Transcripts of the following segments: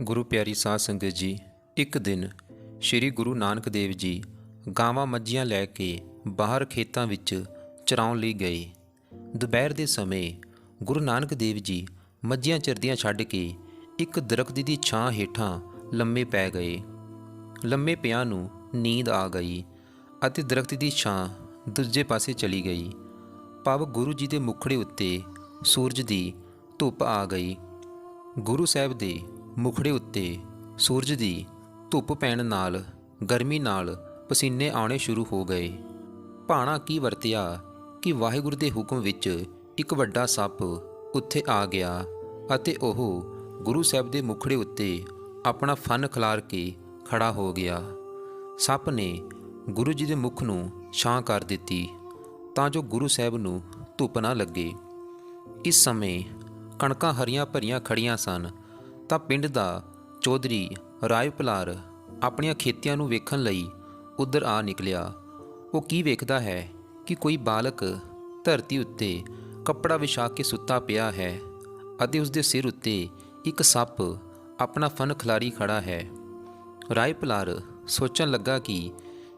ਗੁਰੂ ਪਿਆਰੀ ਸਾਧ ਸੰਗਤ ਜੀ, ਇੱਕ ਦਿਨ ਸ੍ਰੀ ਗੁਰੂ ਨਾਨਕ ਦੇਵ ਜੀ ਗਾਵਾਂ ਮੱਝੀਆਂ ਲੈ ਕੇ ਬਾਹਰ ਖੇਤਾਂ ਵਿੱਚ ਚਰਾਉਣ ਲਈ ਗਏ। ਦੁਪਹਿਰ ਦੇ ਸਮੇਂ ਗੁਰੂ ਨਾਨਕ ਦੇਵ ਜੀ ਮੱਝੀਆਂ ਚਰਦੀਆਂ ਛੱਡ ਕੇ ਇੱਕ ਦਰਖਤ ਦੀ ਛਾਂ ਹੇਠਾਂ ਲੰਮੇ ਪੈ ਗਏ। ਲੰਮੇ ਪਿਆਂ ਨੂੰ ਨੀਂਦ ਆ ਗਈ ਅਤੇ ਦਰਖਤ ਦੀ ਛਾਂ ਦੂਜੇ ਪਾਸੇ ਚਲੀ ਗਈ। ਪਵ ਗੁਰੂ ਜੀ ਦੇ ਮੁਖੜੇ ਉੱਤੇ ਸੂਰਜ ਦੀ ਧੁੱਪ ਆ ਗਈ। ਗੁਰੂ ਸਾਹਿਬ ਦੇ ਮੁਖੜੇ ਉੱਤੇ ਸੂਰਜ ਦੀ ਧੁੱਪ ਪੈਣ ਨਾਲ ਗਰਮੀ ਨਾਲ ਪਸੀਨੇ ਆਉਣੇ ਸ਼ੁਰੂ ਹੋ ਗਏ। ਭਾਣਾ ਕੀ ਵਰਤਿਆ ਕਿ ਵਾਹਿਗੁਰੂ ਦੇ ਹੁਕਮ ਵਿੱਚ ਇੱਕ ਵੱਡਾ ਸੱਪ ਉੱਥੇ ਆ ਗਿਆ ਅਤੇ ਉਹ ਗੁਰੂ ਸਾਹਿਬ ਦੇ ਮੁਖੜੇ ਉੱਤੇ ਆਪਣਾ ਫਨ ਖਿਲਾਰ ਕੇ ਖੜਾ ਹੋ ਗਿਆ। ਸੱਪ ਨੇ ਗੁਰੂ ਜੀ ਦੇ ਮੁਖ ਨੂੰ ਛਾਂ ਕਰ ਦਿੱਤੀ ਤਾਂ ਜੋ ਗੁਰੂ ਸਾਹਿਬ ਨੂੰ ਧੁੱਪ ਨਾ ਲੱਗੇ। ਇਸ ਸਮੇਂ ਕਣਕਾਂ ਹਰੀਆਂ ਭਰੀਆਂ ਖੜੀਆਂ ਸਨ ਤਾਂ ਪਿੰਡ ਦਾ ਚੌਧਰੀ ਰਾਏ ਭਲਾਰ ਆਪਣੀਆਂ ਖੇਤੀਆਂ ਨੂੰ ਵੇਖਣ ਲਈ ਉਧਰ ਆ ਨਿਕਲਿਆ। ਉਹ ਕੀ ਵੇਖਦਾ ਹੈ ਕਿ ਕੋਈ ਬਾਲਕ ਧਰਤੀ ਉੱਤੇ ਕੱਪੜਾ ਵਿਛਾ ਕੇ ਸੁੱਤਾ ਪਿਆ ਹੈ ਅਤੇ ਉਸ ਦੇ ਸਿਰ ਉੱਤੇ ਇੱਕ ਸੱਪ ਆਪਣਾ ਫਨ ਖਿਲਾਰੀ ਖੜਾ ਹੈ। ਰਾਏ ਭਲਾਰ ਸੋਚਣ ਲੱਗਾ ਕਿ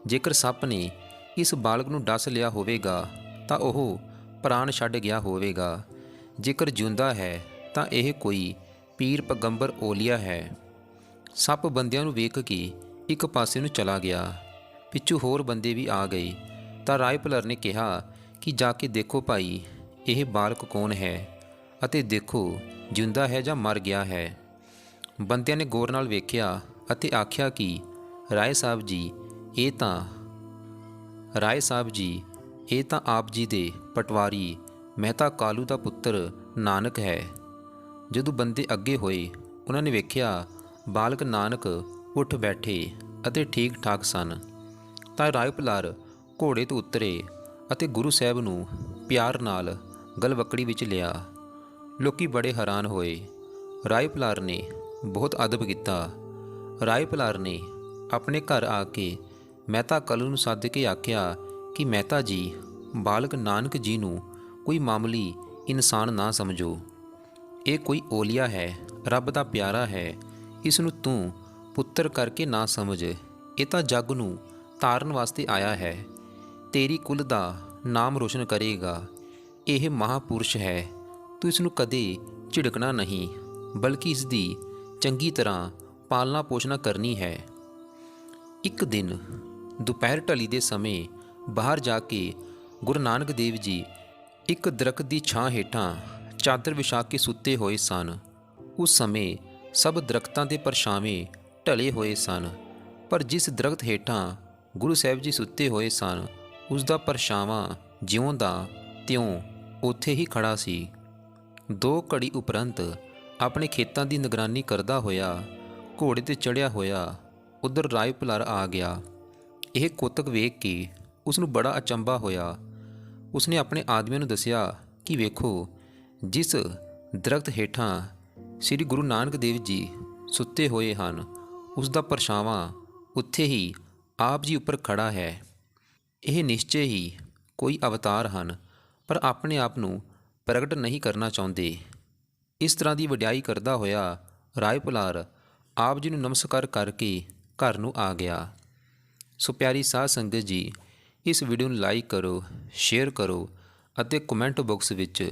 ਜੇਕਰ ਸੱਪ ਨੇ ਇਸ ਬਾਲਕ ਨੂੰ ਡਸ ਲਿਆ ਹੋਵੇਗਾ ਤਾਂ ਉਹ ਪ੍ਰਾਣ ਛੱਡ ਗਿਆ ਹੋਵੇਗਾ। ਜੇਕਰ ਜਿਉਂਦਾ ਹੈ ਤਾਂ ਇਹ ਕੋਈ ਪੀਰ ਪਗੰਬਰ ਓਲੀਆ ਹੈ। ਸੱਪ ਬੰਦਿਆਂ ਨੂੰ ਵੇਖ ਕੇ ਇੱਕ ਪਾਸੇ ਨੂੰ ਚਲਾ ਗਿਆ। ਪਿੱਛੋਂ ਹੋਰ ਬੰਦੇ ਵੀ ਆ ਗਏ। ਤਾਂ ਰਾਏ ਭਲਰ ਨੇ ਕਿਹਾ ਕਿ ਜਾ ਕੇ ਦੇਖੋ ਭਾਈ, ਇਹ ਬਾਲਕ ਕੌਣ ਹੈ ਅਤੇ ਦੇਖੋ ਜਿੰਦਾ ਹੈ ਜਾਂ ਮਰ ਗਿਆ ਹੈ। ਬੰਦਿਆਂ ਨੇ ਗੌਰ ਨਾਲ ਵੇਖਿਆ ਅਤੇ ਆਖਿਆ ਕਿ ਰਾਏ ਸਾਹਿਬ ਜੀ, ਇਹ ਤਾਂ ਰਾਏ ਸਾਹਿਬ ਜੀ, ਇਹ ਤਾਂ ਆਪ ਜੀ ਦੇ ਪਟਵਾਰੀ ਮਹਿਤਾ ਕਾਲੂ ਦਾ ਪੁੱਤਰ ਨਾਨਕ ਹੈ। ਜਦੋਂ ਬੰਦੇ ਅੱਗੇ ਹੋਏ, ਉਹਨਾਂ ਨੇ ਵੇਖਿਆ ਬਾਲਕ ਨਾਨਕ ਉੱਠ ਬੈਠੇ ਅਤੇ ਠੀਕ ਠਾਕ ਸਨ। ਤਾਂ ਰਾਏ ਭਲਾਰ ਘੋੜੇ ਤੋਂ ਉਤਰੇ ਅਤੇ ਗੁਰੂ ਸਾਹਿਬ ਨੂੰ ਪਿਆਰ ਨਾਲ ਗਲਵੱਕੜੀ ਵਿੱਚ ਲਿਆ। ਲੋਕੀ ਬੜੇ ਹੈਰਾਨ ਹੋਏ। ਰਾਏ ਭਲਾਰ ਨੇ ਬਹੁਤ ਅਦਬ ਕੀਤਾ। ਰਾਏ ਭਲਾਰ ਨੇ ਆਪਣੇ ਘਰ ਆ ਕੇ ਮਹਿਤਾ ਕਲੂ ਨੂੰ ਸੱਦ ਕੇ ਆਖਿਆ ਕਿ ਮਹਿਤਾ ਜੀ, ਬਾਲਕ ਨਾਨਕ ਜੀ ਨੂੰ ਕੋਈ ਮਾਮੂਲੀ ਇਨਸਾਨ ਨਾ ਸਮਝੋ। ਇਹ ਕੋਈ ਓਲੀਆ ਹੈ, ਰੱਬ ਦਾ ਪਿਆਰਾ ਹੈ। ਇਸ ਨੂੰ ਤੂੰ ਪੁੱਤਰ ਕਰਕੇ ਨਾ ਸਮਝ। ਇਹ ਤਾਂ ਜੱਗ ਨੂੰ ਤਾਰਨ ਵਾਸਤੇ ਆਇਆ ਹੈ। ਤੇਰੀ ਕੁਲ ਦਾ ਨਾਮ ਰੋਸ਼ਨ ਕਰੇਗਾ। ਇਹ ਮਹਾਪੁਰਸ਼ ਹੈ। ਤੂੰ ਇਸ ਨੂੰ ਕਦੇ ਝਿੜਕਣਾ ਨਹੀਂ, ਬਲਕਿ ਇਸ ਦੀ ਚੰਗੀ ਤਰ੍ਹਾਂ ਪਾਲਣਾ ਪੋਸ਼ਣਾ ਕਰਨੀ ਹੈ। ਇੱਕ ਦਿਨ ਦੁਪਹਿਰ ਢਲੀ ਦੇ ਸਮੇਂ ਬਾਹਰ ਜਾ ਕੇ ਗੁਰੂ ਨਾਨਕ ਦੇਵ ਜੀ ਇੱਕ ਦਰਖਤ ਦੀ ਛਾਂ ਹੇਠਾਂ ਚਾਦਰ ਵਿਛਾ ਕੇ ਸੁੱਤੇ ਹੋਏ ਸਨ। ਉਸ ਸਮੇਂ ਸਭ ਦਰਖਤਾਂ ਦੇ ਪਰਛਾਵੇਂ ਢਲੇ ਹੋਏ ਸਨ, ਪਰ ਜਿਸ ਦਰਖਤ ਹੇਠਾਂ ਗੁਰੂ ਸਾਹਿਬ ਜੀ ਸੁੱਤੇ ਹੋਏ ਸਨ ਉਸ ਦਾ ਪਰਛਾਵਾਂ ਜਿਉਂ ਦਾ ਤਿਉਂ ਉੱਥੇ ਹੀ ਖੜਾ ਸੀ। ਦੋ ਘੜੀ ਉਪਰੰਤ ਆਪਣੇ ਖੇਤਾਂ ਦੀ ਨਿਗਰਾਨੀ ਕਰਦਾ ਹੋਇਆ, ਘੋੜੇ ਤੇ ਚੜਿਆ ਹੋਇਆ, ਉਧਰ ਰਾਏ ਭਲਰ ਆ ਗਿਆ। ਇਹ ਕੋਤਕ ਵੇਖ ਕੇ ਉਸ ਨੂੰ ਬੜਾ ਅਚੰਭਾ ਹੋਇਆ। ਉਸਨੇ ਆਪਣੇ ਆਦਮੀਆਂ ਨੂੰ ਦੱਸਿਆ ਕਿ ਵੇਖੋ ਜਿਸ ਦਰਖਤ ਹੇਠਾਂ ਸ੍ਰੀ ਗੁਰੂ ਨਾਨਕ ਦੇਵ ਜੀ ਸੁੱਤੇ ਹੋਏ ਹਨ, ਉਸ ਦਾ ਪਰਛਾਵਾਂ ਉੱਥੇ ਹੀ ਆਪ ਜੀ ਉੱਪਰ ਖੜਾ ਹੈ। ਇਹ ਨਿਸ਼ਚੈ ਹੀ ਕੋਈ ਅਵਤਾਰ ਹਨ, ਪਰ ਆਪਣੇ ਆਪ ਨੂੰ ਪ੍ਰਗਟ ਨਹੀਂ ਕਰਨਾ ਚਾਹੁੰਦੇ। ਇਸ ਤਰ੍ਹਾਂ ਦੀ ਵਡਿਆਈ ਕਰਦਾ ਹੋਇਆ ਰਾਏ ਪੁਲਾਰ ਆਪ ਜੀ ਨੂੰ ਨਮਸਕਾਰ ਕਰਕੇ ਘਰ ਨੂੰ ਆ ਗਿਆ। ਸੋ ਪਿਆਰੀ ਸਾਧ ਸੰਗਤ ਜੀ, ਇਸ ਵੀਡੀਓ ਨੂੰ ਲਾਈਕ ਕਰੋ ਸ਼ੇਅਰ ਕਰੋ ਅਤੇ ਕਮੈਂਟ ਬਾਕਸ ਵਿੱਚ